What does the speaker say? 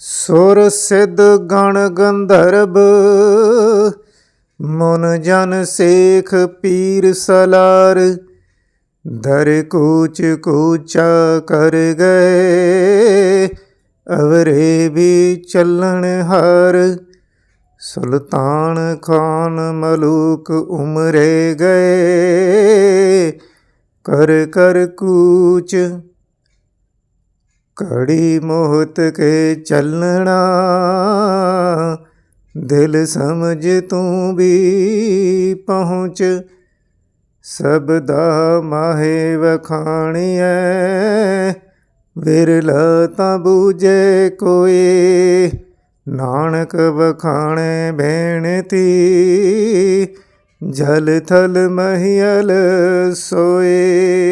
ਸੁਰ ਸਿੱਧ ਗਣ ਗੰਧਰਬ, ਮਨ ਜਨ ਸੇਖ ਪੀਰ ਸਲਾਰ, ਧਰ ਕੂਚ ਕੂਚਾ ਕਰ ਗਏ, ਅਵਰੇ ਵੀ ਚੱਲਣ ਹਾਰ। ਸੁਲਤਾਨ ਖਾਨ ਮਲੂਕ ਉਮਰੇ ਗਏ, ਕਰ ਕਰ ਕੂਚ ਕੜੀ ਮੋਹਤ ਕੇ ਚੱਲਣਾ, ਦਿਲ ਸਮਝ ਤੂੰ ਵੀ ਪਹੁੰਚ। ਸਭ ਦਾ ਮਾਹੇ ਵਖਾਣੀਐ, ਵਿਰਲਾ ਤਾਂ ਬੂਝੇ ਕੋਈ। ਨਾਨਕ ਵਖਾਣੇ ਬੇਨਤੀ, ਜਲ ਥਲ ਮਹੀਲ ਸੋਏ।